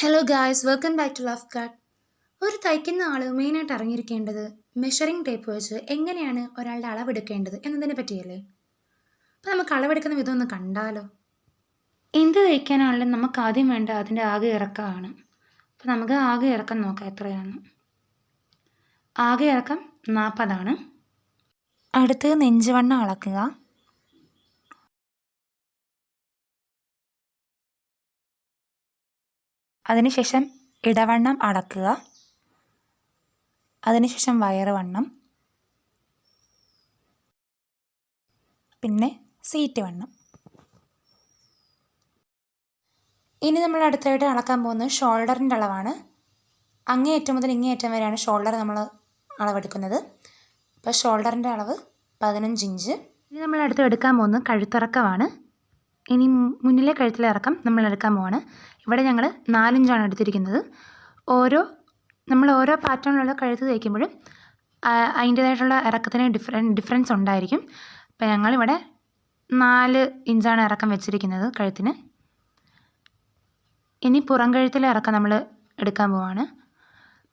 Hello guys welcome back to love card ഒരു തയ്ക്കുന്ന ആൾ മെയിനായിട്ട് അറിഞ്ഞിരിക്കേണ്ടത് മെഷറിംഗ് ടേപ്പ് വെച്ച് എങ്ങനെയാണ് ഒരാളുടെ അളവെടുക്കേണ്ടത് എന്നതിനെ പറ്റിയല്ലേ? അപ്പോൾ നമുക്ക് അളവെടുക്കുന്ന വിധം ഒന്ന് കണ്ടാലോ? എന്ത് തയ്ക്കാനാണെങ്കിലും നമുക്ക് ആദ്യം വേണ്ട അതിന്റെ ആകെ ഇറക്കമാണ് അപ്പോൾ നമുക്ക് ആകെ ഇറക്കം നോക്കാം എത്രയാണ്. ആകെ ഇറക്കം നാൽപ്പതാണ്. അടുത്ത് നെഞ്ചുവണ്ണം അളക്കുക. അതിനുശേഷം ഇടവണ്ണം അടക്കുക. അതിനുശേഷം വയറ് വണ്ണം പിന്നെ സീറ്റ് വണ്ണം ഇനി നമ്മൾ അടുത്തായിട്ട് അളക്കാൻ പോകുന്നത് ഷോൾഡറിന്റെ അളവാണ്. അങ്ങേയറ്റം മുതൽ ഇങ്ങേയറ്റം വരെയാണ് ഷോൾഡർ നമ്മൾ അളവെടുക്കുന്നത്. അപ്പോൾ ഷോൾഡറിന്റെ അളവ് പതിനഞ്ച് ഇഞ്ച്. ഇനി നമ്മൾ അടുത്ത് എടുക്കാൻ പോകുന്നത് കഴുത്തിറക്കമാണ്. ഇനി മുന്നിലെ കഴുത്തിലെ ഇറക്കം നമ്മൾ എടുക്കാൻ പോവാണ്. ഇവിടെ ഞങ്ങൾ നാലിഞ്ചാണ് എടുത്തിരിക്കുന്നത്. ഓരോ നമ്മൾ ഓരോ പാറ്റേണിലുള്ള കഴുത്ത് തയ്ക്കുമ്പോഴും അതിന്റേതായിട്ടുള്ള ഇറക്കത്തിന് ഡിഫറൻ ഡിഫറൻസ് ഉണ്ടായിരിക്കും. അപ്പോൾ ഞങ്ങളിവിടെ നാല് ഇഞ്ചാണ് ഇറക്കം വെച്ചിരിക്കുന്നത് കഴുത്തിന്. ഇനി പുറം കഴുത്തിലെ ഇറക്കം നമ്മൾ എടുക്കാൻ പോവാണ്.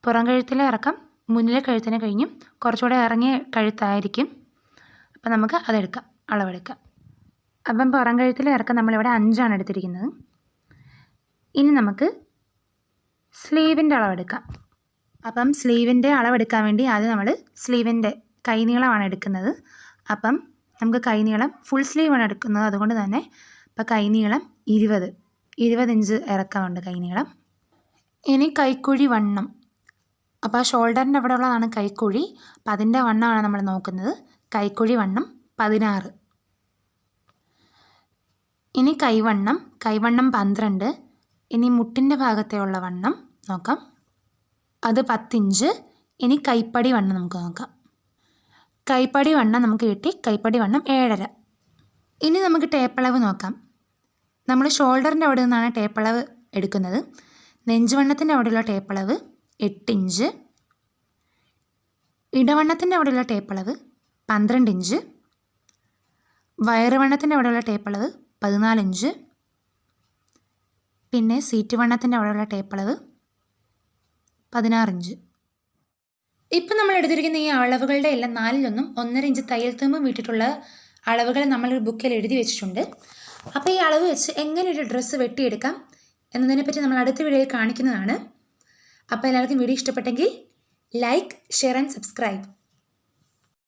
പുറം കഴുത്തിലെ ഇറക്കം മുന്നിലെ കഴുത്തിനെ കഴിഞ്ഞും കുറച്ചുകൂടെ ഇറങ്ങിയ കഴുത്തായിരിക്കും. അപ്പം നമുക്ക് അതെടുക്കാം അളവെടുക്കാം. അപ്പം പുറം കഴുത്തിലെ ഇറക്കം നമ്മളിവിടെ അഞ്ചാണ് എടുത്തിരിക്കുന്നത്. ഇനി നമുക്ക് സ്ലീവിന്റെ അളവെടുക്കാം അപ്പം സ്ലീവിന്റെ അളവെടുക്കാൻ വേണ്ടി ആദ്യം നമ്മൾ സ്ലീവിന്റെ കൈനീളമാണ് എടുക്കുന്നത്. അപ്പം നമുക്ക് കൈനീളം ഫുൾ സ്ലീവാണ് എടുക്കുന്നത്. അതുകൊണ്ട് തന്നെ ഇപ്പം കൈനീളം ഇരുപത് ഇരുപത് ഇഞ്ച് ഇറക്കമുണ്ട് കൈനീളം. ഇനി കൈക്കുഴി വണ്ണം. അപ്പോൾ ആ ഷോൾഡറിന്റെ അവിടെ ഉള്ളതാണ് കൈക്കുഴി. അപ്പം അതിന്റെ വണ്ണമാണ് നമ്മൾ നോക്കുന്നത്. കൈക്കുഴി വണ്ണം പതിനാറ്. ഇനി കൈവണ്ണം കൈവണ്ണം പന്ത്രണ്ട് ഇനി മുട്ടിന്റെ ഭാഗത്തെയുള്ള വണ്ണം നോക്കാം. അത് പത്തിഞ്ച് ഇനി കൈപ്പടി വണ്ണം നമുക്ക് നോക്കാം. കൈപ്പടി വണ്ണം നമുക്ക് കിട്ടി കൈപ്പടി വണ്ണം ഏഴര. ഇനി നമുക്ക് ടേപ്പളവ് നോക്കാം. നമ്മൾ ഷോൾഡറിന്റെ അവിടെ നിന്നാണ് ടേപ്പളവ് എടുക്കുന്നത്. നെഞ്ചുവണ്ണത്തിന്റെ അവിടെയുള്ള ടേപ്പളവ് എട്ടിഞ്ച്. ഇടവണ്ണത്തിന്റെ അവിടെയുള്ള ടേപ്പളവ് പന്ത്രണ്ട് ഇഞ്ച് വയറുവണ്ണത്തിന്റെ അവിടെയുള്ള ടേപ്പളവ് പതിനാലിഞ്ച്. പിന്നെ സീറ്റ് വണ്ണത്തിന്റെ അവിടെയുള്ള ടേപ്പ് അളവ് പതിനാറിഞ്ച്. ഇപ്പം നമ്മൾ എടുത്തിരിക്കുന്ന ഈ അളവുകളുടെ എല്ലാം നാലിലൊന്നും ഒന്നര ഇഞ്ച് തയ്യൽ തുമ്പും വിട്ടിട്ടുള്ള അളവുകൾ നമ്മൾ ഒരു ബുക്കിൽ എഴുതി വെച്ചിട്ടുണ്ട്. അപ്പോൾ ഈ അളവ് വെച്ച് എങ്ങനെ ഒരു ഡ്രസ്സ് വെട്ടിയെടുക്കാം എന്നതിനെപ്പറ്റി നമ്മൾ അടുത്ത വീഡിയോയിൽ കാണിക്കുന്നതാണ്. അപ്പോൾ എല്ലാവർക്കും വീഡിയോ ഇഷ്ടപ്പെട്ടെങ്കിൽ ലൈക്ക് ഷെയർ ആൻഡ് സബ്സ്ക്രൈബ്